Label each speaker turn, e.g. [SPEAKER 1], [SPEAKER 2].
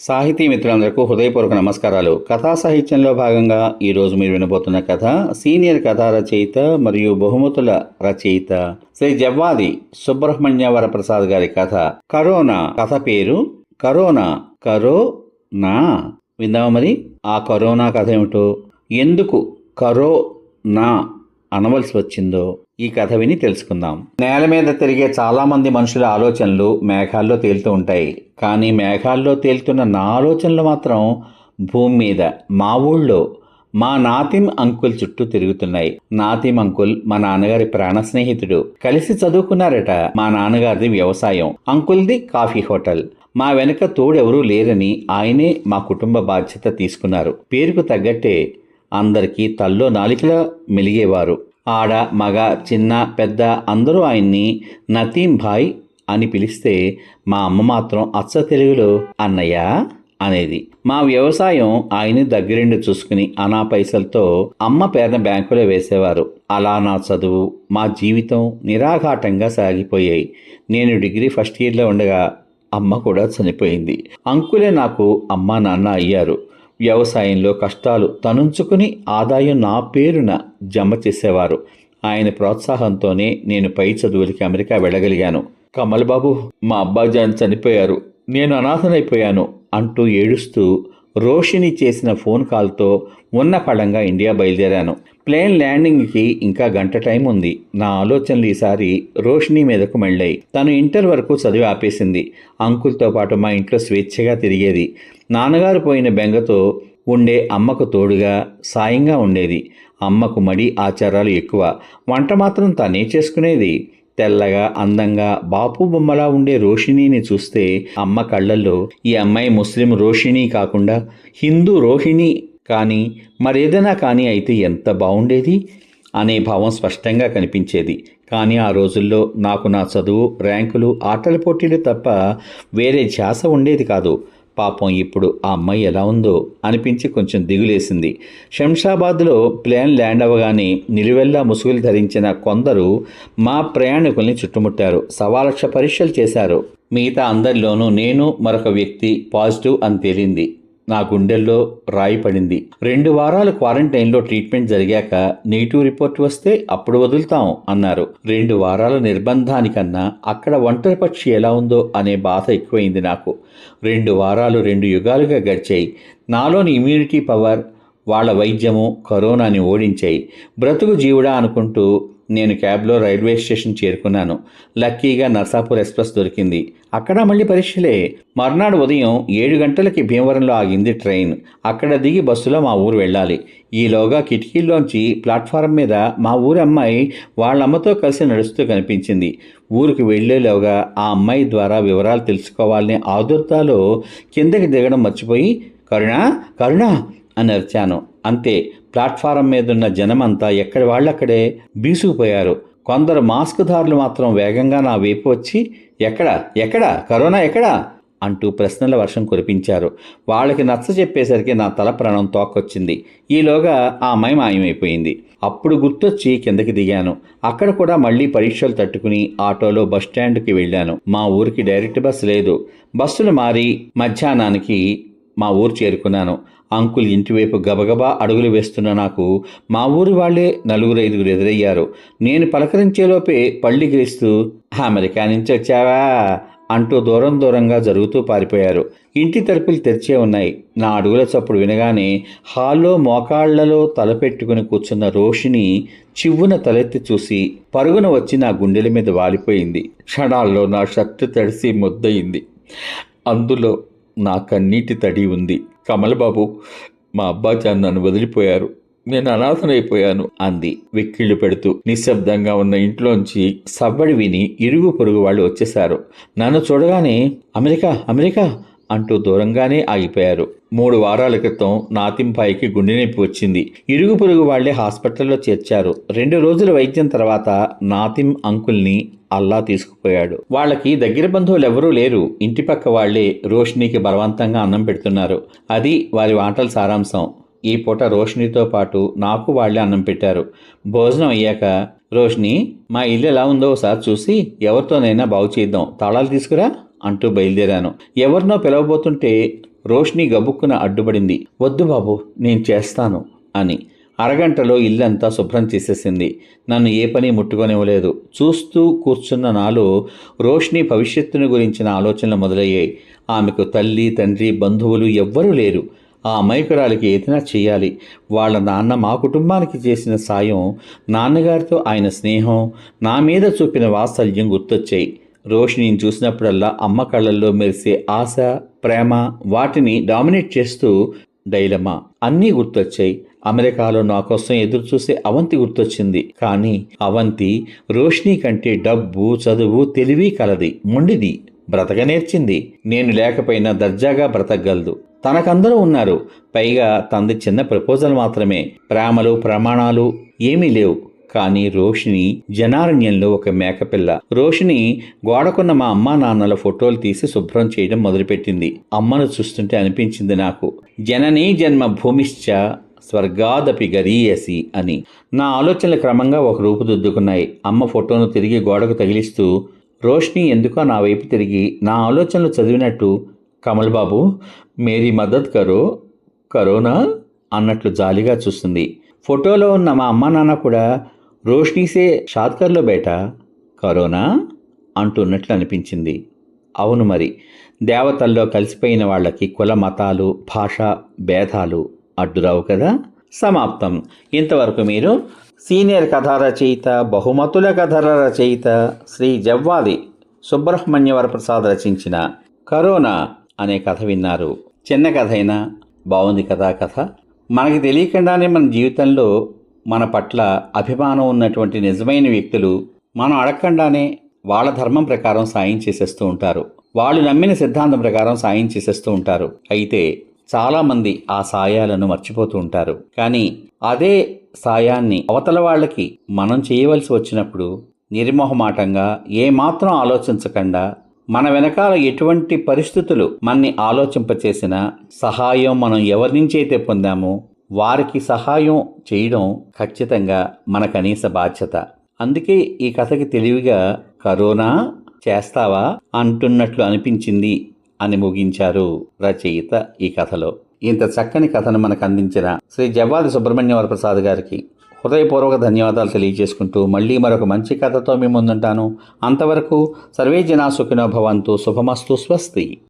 [SPEAKER 1] సాహితీ మిత్రులందరికీ హృదయపూర్వక నమస్కారాలు. కథా సాహిత్యంలో భాగంగా ఈరోజు మీరు వినబోతున్న కథ సీనియర్ కథా రచయిత మరియు బహుమతుల రచయిత శ్రీ జవ్వాది సుబ్రహ్మణ్య వరప్రసాద్ గారి కథ. కరోనా కథ పేరు కరోనా కరో నా విందామా మరి? ఆ కరోనా కథ ఏమిటో? ఎందుకు కరో నా అనవలసి వచ్చిందో? ఈ కథ విని తెలుసుకుందాం. నేల మీద తిరిగే చాలామంది మనుషుల ఆలోచనలు మేఘాల్లో తేలుతూ ఉంటాయి. కానీ మేఘాల్లో తేలుతున్న నా ఆలోచనలు మాత్రం భూమి మీద మా ఊళ్ళో మా నాతిం అంకుల్ చుట్టూ తిరుగుతున్నాయి. నాతిం అంకుల్ మా నాన్నగారి ప్రాణ స్నేహితుడు. కలిసి చదువుకున్నారట మా నాన్నగారిది వ్యవసాయం. అంకుల్ది కాఫీ హోటల్. మా వెనక తోడెవరూ లేరని ఆయనే మా కుటుంబ బాధ్యత తీసుకున్నారు. పేరుకు తగ్గట్టే అందరికీ తల్లో నాలికలా మెలిగేవారు. ఆడ మగ చిన్న పెద్ద అందరూ ఆయన్ని నతీం భాయ్ అని పిలిస్తే మా అమ్మ మాత్రం అచ్చ తెలుగులో అన్నయ్య అనేది. మా వ్యవసాయం ఆయన్ని దగ్గరుండి చూసుకుని అనా పైసలతో అమ్మ పేరున బ్యాంకులో వేసేవారు. అలా నా చదువు మా జీవితం నిరాఘాటంగా సాగిపోయాయి. నేను డిగ్రీ ఫస్ట్ ఇయర్లో ఉండగా అమ్మ కూడా చనిపోయింది. అంకులే నాకు అమ్మ నాన్న అయ్యారు. వ్యవసాయంలో కష్టాలు తనుంచుకుని ఆదాయం నా పేరున జమ చేసేవారు. ఆయన ప్రోత్సాహంతోనే నేను పై చదువులకి అమెరికా వెళ్ళగలిగాను. కమల్ బాబు మా అబ్బాజాన్ చనిపోయారు. నేను అనాథనైపోయాను అంటూ ఏడుస్తూ రోషిని చేసిన ఫోన్ కాల్తో ఉన్న పడంగా ఇండియా బయలుదేరాను. ప్లేన్ ల్యాండింగ్కి ఇంకా గంట టైం ఉంది. నా ఆలోచనలు ఈసారి రోషిణి మీదకు మెళ్ళాయి. తను ఇంటర్ వరకు చదివి ఆపేసింది. అంకుల్తో పాటు మా ఇంట్లో స్వేచ్ఛగా తిరిగేది. నాన్నగారు పోయిన బెంగతో ఉండే అమ్మకు తోడుగా సాయంగా ఉండేది. అమ్మకు మడి ఆచారాలు ఎక్కువ. వంట మాత్రం తనే చేసుకునేది. తెల్లగా అందంగా బాపు బొమ్మలా ఉండే రోషిణిని చూస్తే అమ్మ కళ్ళల్లో ఈ అమ్మాయి ముస్లిం రోషిణి కాకుండా హిందూ రోహిణి కానీ మరేదైనా కానీ అయితే ఎంత బాగుండేది అనే భావం స్పష్టంగా కనిపించేది. కానీ ఆ రోజుల్లో నాకు నా చదువు ర్యాంకులు ఆటల పోటీలు తప్ప వేరే ధ్యాస ఉండేది కాదు. పాపం ఇప్పుడు ఆ అమ్మాయి ఎలా ఉందో అనిపించి కొంచెం దిగులేసింది. శంషాబాద్లో ప్లేన్ ల్యాండ్ అవ్వగానే నిలువెల్లా ముసుగులు ధరించిన కొందరు మా ప్రయాణికుల్ని చుట్టుముట్టారు. సవాలక్ష పరీక్షలు చేశారు. మిగతా అందరిలోనూ నేను మరొక వ్యక్తి పాజిటివ్ అని తేలింది. నా గుండెల్లో రాయి పడింది. రెండు వారాలు క్వారంటైన్లో ట్రీట్మెంట్ జరిగాక నెగిటివ్ రిపోర్ట్ వస్తే అప్పుడు వదులుతాం అన్నారు. రెండు వారాల నిర్బంధానికన్నా అక్కడ ఒంటరి పక్షి ఎలా ఉందో అనే బాధ ఎక్కువైంది నాకు. రెండు వారాలు రెండు యుగాలుగా గడిచాయి. నాలోని ఇమ్యూనిటీ పవర్ వాళ్ళ వైద్యము కరోనాని ఓడించాయి. బ్రతుకు జీవుడా అనుకుంటూ నేను క్యాబ్లో రైల్వే స్టేషన్ చేరుకున్నాను. లక్కీగా నర్సాపూర్ ఎక్స్ప్రెస్ దొరికింది. అక్కడ మళ్ళీ పరీక్షలే. మర్నాడు ఉదయం ఏడు గంటలకి భీమవరంలో ఆగింది ట్రైన్. అక్కడ దిగి బస్సులో మా ఊరు వెళ్ళాలి. ఈలోగా కిటికీల్లోంచి ప్లాట్ఫారం మీద మా ఊరి అమ్మాయి వాళ్ళ అమ్మతో కలిసి నడుస్తూ కనిపించింది. ఊరికి వెళ్ళేలోగా ఆ అమ్మాయి ద్వారా వివరాలు తెలుసుకోవాలనే ఆదుర్తాలో కిందకి దిగడం మర్చిపోయి కరుణ కరుణ అని అరిచాను. అంతే. ప్లాట్ఫారం మీదున్న జనమంతా ఎక్కడి వాళ్ళక్కడే బీసుకుపోయారు. కొందరు మాస్క్దారులు మాత్రం వేగంగా నా వైపు వచ్చి ఎక్కడ? ఎక్కడ? కరోనా ఎక్కడ? అంటూ ప్రశ్నల వర్షం కురిపించారు. వాళ్ళకి నచ్చ చెప్పేసరికి నా తల ప్రాణం తోకొచ్చింది ఈలోగా ఆ అమ్మాయి మాయమైపోయింది. అప్పుడు గుర్తొచ్చి కిందకి దిగాను. అక్కడ కూడా మళ్ళీ పరీక్షలు తట్టుకుని ఆటోలో బస్టాండ్కి వెళ్ళాను. మా ఊరికి డైరెక్ట్ బస్సు లేదు. బస్సులు మారి మధ్యాహ్నానికి మా ఊరు చేరుకున్నాను. అంకుల్ ఇంటివైపు గబగబా అడుగులు వేస్తున్న నాకు మా ఊరి వాళ్ళే నలుగురు ఐదుగురు ఎదురయ్యారు. నేను పలకరించేలోపే పళ్ళి గిరిస్తూ అమెరికా నుంచి వచ్చావా? అంటూ దూరం దూరంగా జరుగుతూ పారిపోయారు. ఇంటి తలుపులు తెరిచే ఉన్నాయి. నా అడుగుల చప్పుడు వినగానే హాల్లో మోకాళ్ళలో తలపెట్టుకుని కూర్చున్న రోషిని చివ్వున తలెత్తి చూసి పరుగున వచ్చి నా గుండెల మీద వాలిపోయింది. క్షణాల్లో నా షర్టు తడిసి ముద్దయింది. అందులో నా కన్నీటి తడి ఉంది. కమలబాబు మా అబ్బాచాన్ నన్ను వదిలిపోయారు. నేను అనాథనైపోయాను అంది వెక్కిళ్ళు పెడుతూ. నిశ్శబ్దంగా ఉన్న ఇంట్లోంచి సవ్వడి విని ఇరుగు పొరుగు వాళ్ళు వచ్చేశారు. నన్ను చూడగానే అమెరికా అమెరికా అంటూ దూరంగానే ఆగిపోయారు. మూడు వారాల క్రితం నాతింపాయికి గుండె నొప్పి వచ్చింది. ఇరుగు పొరుగు వాళ్ళే హాస్పిటల్లో చేర్చారు. రెండు రోజుల వైద్యం తర్వాత నాతిం అంకుల్ని అల్లా తీసుకుపోయాడు. వాళ్ళకి దగ్గర బంధువులు ఎవరూ లేరు. ఇంటి పక్క వాళ్ళే రోషినికి బలవంతంగా అన్నం పెడుతున్నారు. అది వారి వాటల సారాంశం. ఈ పూట రోషినితో పాటు నాకు వాళ్ళే అన్నం పెట్టారు. భోజనం అయ్యాక రోషిని మా ఇల్లు ఎలా ఉందో ఒకసారి చూసి ఎవరితోనైనా బాగు చేద్దాం. తాళాలు తీసుకురా అంటూ బయలుదేరాను. ఎవరినో పిలవబోతుంటే రోష్ని గబుక్కున అడ్డుపడింది. వద్దు బాబు నేను చేస్తాను అని. అరగంటలో ఇల్లంతా శుభ్రం చేసేసింది. నన్ను ఏ పని ముట్టుకొనివ్వలేదు. చూస్తూ కూర్చున్న నాలో రోష్ని భవిష్యత్తును గురించిన ఆలోచనలు మొదలయ్యాయి. ఆమెకు తల్లి తండ్రి బంధువులు ఎవ్వరూ లేరు. ఆ అమాయకురాలికి ఏదైనా చేయాలి వాళ్ళ నాన్న మా కుటుంబానికి చేసిన సాయం నాన్నగారితో ఆయన స్నేహం నా మీద చూపిన వాత్సల్యం గుర్తొచ్చాయి. రోషిని చూసినప్పుడల్లా అమ్మ కళ్ళల్లో మెరిసే ఆశ ప్రేమ వాటిని డామినేట్ చేస్తూ డైలమా. అన్నీ గుర్తొచ్చాయి. అమెరికాలో నా కోసం ఎదురు చూసే అవంతి గుర్తొచ్చింది. కానీ అవంతి రోషిని కంటే డబ్బు చదువు తెలివి కలది. మొండిది. బ్రతక నేర్చింది. నేను లేకపోయినా దర్జాగా బ్రతకగలదు. తనకందరూ ఉన్నారు. పైగా తంది చిన్న ప్రపోజల్ మాత్రమే. ప్రేమలు ప్రమాణాలు ఏమీ లేవు. కానీ రోషిని జనారణ్యంలో ఒక మేకపిల్ల. రోషిని గోడకున్న మా అమ్మా నాన్నల ఫోటోలు తీసి శుభ్రం చేయడం మొదలుపెట్టింది. అమ్మను చూస్తుంటే అనిపించింది నాకు. జననీ జన్మ భూమిశ్చ స్వర్గాదపి గరీయసి అని. నా ఆలోచనలు క్రమంగా ఒక రూపుదిద్దుకున్నాయి అమ్మ ఫోటోను తిరిగి గోడకు తగిలిస్తూ రోష్ని ఎందుకో నా వైపు తిరిగి? నా ఆలోచనలు చదివినట్టు కమల్ బాబు మేరీ మద్దత్ కరో కరోనా? అన్నట్లు జాలిగా చూస్తుంది. ఫోటోలో ఉన్న మా అమ్మ నాన్న కూడా రోష్నీసే షాద్కర్లో బయట కరోనా? అంటున్నట్లు అనిపించింది. అవును మరి దేవతల్లో కలిసిపోయిన వాళ్ళకి కుల మతాలు భాష భేదాలు అడ్డురావు కదా? సమాప్తం. ఇంతవరకు మీరు సీనియర్ కథా రచయిత బహుమతుల కథల రచయిత శ్రీ జవ్వాది సుబ్రహ్మణ్య వరప్రసాద్ రచించిన కరోనా అనే కథ విన్నారు. చిన్న కథ అయినా బాగుంది కదా కథ? మనకి తెలియకుండానే మన జీవితంలో మన పట్ల అభిమానం ఉన్నటువంటి నిజమైన వ్యక్తులు మనం అడగకుండానే వాళ్ళ ధర్మం ప్రకారం సాయం చేసేస్తూ ఉంటారు. వాళ్ళు నమ్మిన సిద్ధాంతం ప్రకారం సాయం చేసేస్తూ ఉంటారు. అయితే చాలామంది ఆ సాయాలను మర్చిపోతూ ఉంటారు. కానీ అదే సాయాన్ని అవతల వాళ్ళకి మనం చేయవలసి వచ్చినప్పుడు నిర్మోహమాటంగా ఏమాత్రం ఆలోచించకుండా మన వెనకాల ఎటువంటి పరిస్థితులు మన్ని ఆలోచింపచేసిన సహాయం మనం ఎవరి నుంచి అయితే పొందామో వారికి సహాయం చేయడం ఖచ్చితంగా మన కనీస బాధ్యత. అందుకే ఈ కథకి తెలివిగా కరోనా చేస్తావా అంటున్నట్లు అనిపించింది అని ముగించారు రచయిత ఈ కథలో. ఇంత చక్కని కథను మనకు అందించిన శ్రీ జవ్వాది సుబ్రహ్మణ్య వరప్రసాద్ గారికి హృదయపూర్వక ధన్యవాదాలు తెలియజేసుకుంటూ మళ్ళీ మరొక మంచి కథతో మీ ముందుంటాను. అంతవరకు సర్వే జనా సుఖినో భవంతు శుభమస్తు స్వస్తి.